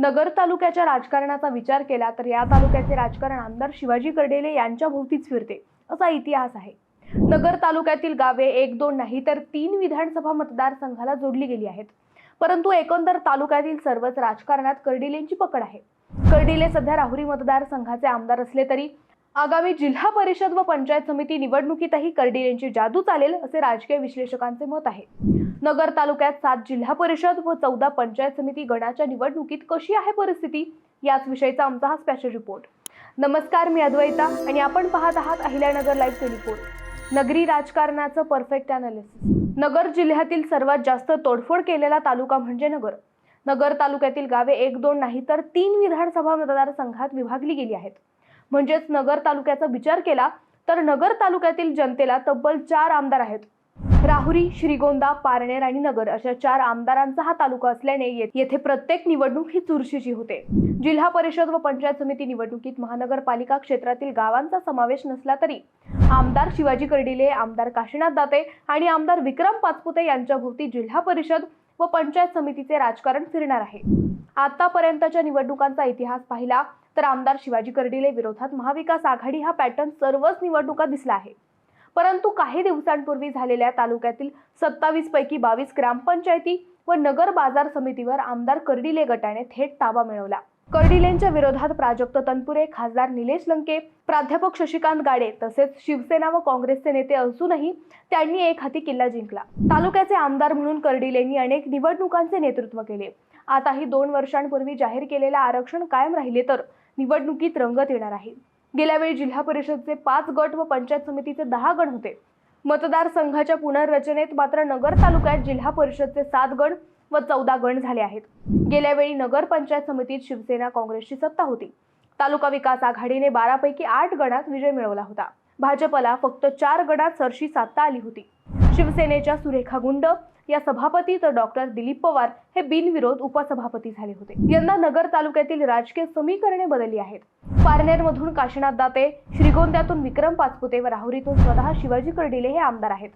नगर तालुक्याच्या राजकारणाचा विचार केला तर या तालुक्याचे राजकारण आमदार शिवाजी कर्डेले यांच्या भोवतीच फिरते असा इतिहास आहे. नगर तालुक्यातील गावे एक दोन नाही तर तीन विधानसभा मतदारसंघाला जोडली गेली आहेत. परंतु एकंदर तालुक्यातील सर्वच राजकारणात कर्डिलेंची पकड आहे. कर्डिले सध्या राहुरी मतदारसंघाचे आमदार असले तरी आगामी जिल्हा परिषद व पंचायत समिती निवडणुकीतही कर्डिलेंची जादू चालेल असे राजकीय विश्लेषकांचे मत आहे. नगर तालुक्यात सात जिल्हा परिषद व चौदा पंचायत समिती गणाच्या निवडणुकीत कशी आहे परिस्थिती? याच विषयीचा आमचा हा स्पेशल रिपोर्ट नमस्कार मी अद्वैता आणि आपण पाहत आहात अहिल्यानगर लाईव्ह रिपोर्ट नगरी राजकारणाचं परफेक्ट अनालिसिस नगर जिल्ह्यातील सर्वात जास्त तोडफोड केलेला तालुका म्हणजे नगर. नगर तालुक्यातील गावे एक दोन नाही तर तीन विधानसभा मतदारसंघात विभागली गेली आहेत. म्हणजेच नगर तालुक्याचा विचार केला तर नगर तालुक्यातील जनतेला तब्बल चार आमदार आहेत. राहुरी श्रीगोंदा पारनेर आणि नगर अशा चार आमदारांचा हा तालुका असल्याने येथे प्रत्येक निवडणूक ही चुरशीची होते. जिल्हा परिषद व पंचायत समिती निवडणुकीत महानगरपालिका क्षेत्रातील गावांचा समावेश नसला तरी आमदार शिवाजी कर्डिले आमदार काशीनाथ दाते आणि आमदार विक्रम पाचपुते यांच्या भोवती जिल्हा परिषद व पंचायत समितीचे राजकारण फिरणार आहे. आतापर्यंतच्या निवडणुकांचा इतिहास पाहिला तर आमदार शिवाजी कर्डिले विरोधात महाविकास आघाडी हा पॅटर्न सर्वच निवडणुका दिसला आहे. परंतु काही दिवसांपूर्वी झालेल्या तालुक्यातील सत्तावीस पैकी बावीस ग्रामपंचायती व नगर बाजार समितीवर आमदार कर्डिले गटाने थेट ताबा मिळवला. कर्डिलेंच्या विरोधात प्राजक्त तनपुरे खासदार निलेश लंके प्राध्यापक शशिकांत गाडे तसेच शिवसेना व काँग्रेसचे नेते असूनही त्यांनी एक हाती किल्ला जिंकला. तालुक्याचे आमदार म्हणून कर्डिलेंनी अनेक निवडणुकांचे नेतृत्व केले. आताही दोन वर्षांपूर्वी जाहीर केलेले आरक्षण कायम राहिले तर निवडणुकीत रंगत येणार आहे. गेल्यावेळी जिल्हा परिषदचे पाच गट व पंचायत समितीचे दहा गण होते. मतदारसंघाच्या पुनर्रचनेत मात्र नगर तालुक्यात जिल्हा परिषदचे सात गण व चौदा गण झाले आहेत. गेल्यावेळी नगर पंचायत समितीत शिवसेना काँग्रेसची सत्ता होती. तालुका विकास आघाडीने बारापैकी आठ गणात विजय मिळवला होता. भाजपला फक्त चार गणात सरशी साधता आली होती. शिवसेनेच्या सुरेखा गुंड या सभापती तर डॉक्टर दिलीप पवार हे बिनविरोध उपसभापती झाले होते. यंदा नगर तालुक्यातील राजकीय समीकरणे बदलली आहेत. पारनेरमधून काशीनाथ दाते श्रीगोंद्यातून विक्रम पाचपुते व राहुरीतून स्वतः शिवाजी कर्डिले हे आमदार आहेत.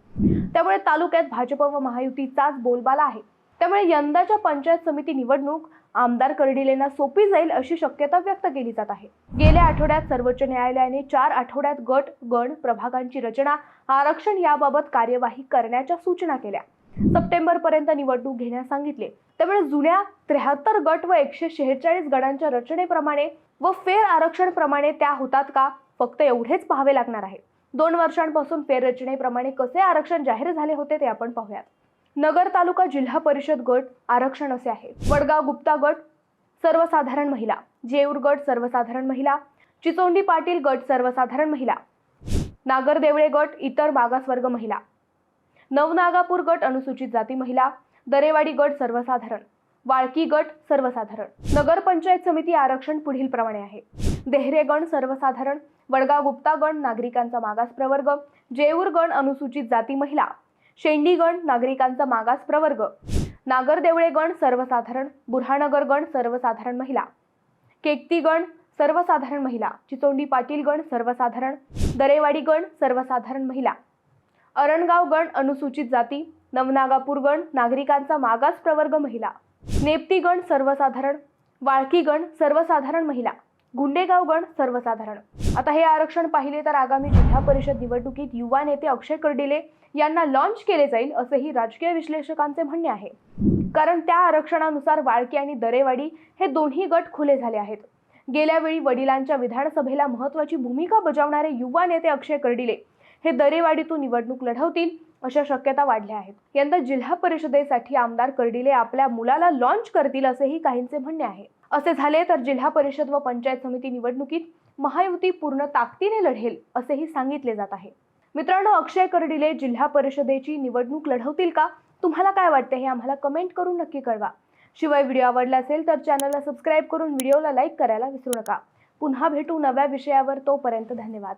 त्यामुळे तालुक्यात भाजप व महायुतीचाच बोलबाला आहे. त्यामुळे यंदाच्या पंचायत समिती निवडणूक आमदार कर्डिलेंना सोपी जाईल अशी शक्यता व्यक्त केली जात आहे. गेल्या आठवड्यात सर्वोच्च न्यायालयाने चार आठवड्यात गट गण प्रभागांची रचना आरक्षण याबाबत कार्यवाही करण्याच्या सूचना केल्या. सप्टेंबर पर्यंत निवडणूक घेण्यास सांगितले. त्यामुळे जुन्या त्र्याहत्तर गट व एकशे शेहेचाळीस गणांच्या रचनेप्रमाणे व फेर आरक्षण प्रमाणे त्या होतात का फक्त एवढेच पाहावे लागणार आहे. दोन वर्षांपासून फेररचनेप्रमाणे कसे आरक्षण जाहीर झाले होते ते आपण पाहूयात. नगर तालुका जिल्हा परिषद गट आरक्षण असे आहे. वडगाव गुप्ता गट सर्वसाधारण महिला. जेऊर गट सर्वसाधारण महिला. चिचोंडी पाटील गट सर्वसाधारण महिला. नागरदेवळे गट इतर मागासवर्ग महिला. नवनागापूर गट अनुसूचित जाती महिला. दरेवाडी गट सर्वसाधारण. वाळकी गट सर्वसाधारण. नगरपंचायत समिती आरक्षण पुढील प्रमाणे आहे. देहरे गण सर्वसाधारण. वडगाव गुप्ता गण नागरिकांचा मागास प्रवर्ग जेऊर गण अनुसूचित जाती महिला. शेंडीगण नागरिकांचा मागास प्रवर्ग. नागरदेवळे गण सर्वसाधारण बुरहानगर गण सर्वसाधारण महिला. केकती गण सर्वसाधारण महिला. चिचोंडी पाटील गण सर्वसाधारण दरेवाडी गण सर्वसाधारण महिला. अरणगाव गण अनुसूचित जाती. नवनागापूर गण नागरिकांचा मागास प्रवर्ग महिला. नेपती गण सर्वसाधारण वाळकी गण सर्वसाधारण महिला. गुंडेगाव गण सर्वसाधारण. आता हे आरक्षण पाहिले तर आगामी जिल्हा परिषद निवडणुकीत युवा नेते अक्षय कर्डिले यांना लॉन्च केले जाईल असेही राजकीय विश्लेषकांचे म्हणणे आहे. कारण त्या आरक्षणानुसार वाळकी आणि दरेवाडी हे दोन्ही गट खुले झाले आहेत. गेल्यावेळी वडिलांच्या विधानसभेला महत्वाची भूमिका बजावणारे युवा नेते अक्षय कर्डिले हे दरेवाडीतून निवडणूक लढवतील अशा शक्यता वाढल्या आहेत. यंदा जिल्हा परिषदेसाठी आमदार कर्डिले आपल्या मुलाला लॉन्च करतील असेही काहींचे म्हणणे आहे. असे झाले तर जिल्हा परिषद व पंचायत समिती निवडणुकीत महायुती पूर्ण ताकदीने लढेल असेही सांगितले जात आहे. मित्रांनो अक्षय कर्डिले जिल्हा परिषदेची निवडणूक लढवतील का? तुम्हाला काय वाटते हे आम्हाला कमेंट करून नक्की कळवा. शिवाय व्हिडिओ आवडला असेल तर चॅनलला सबस्क्राईब करून व्हिडिओला लाईक करायला विसरू नका. पुन्हा भेटू नव्या विषयावर तोपर्यंत धन्यवाद.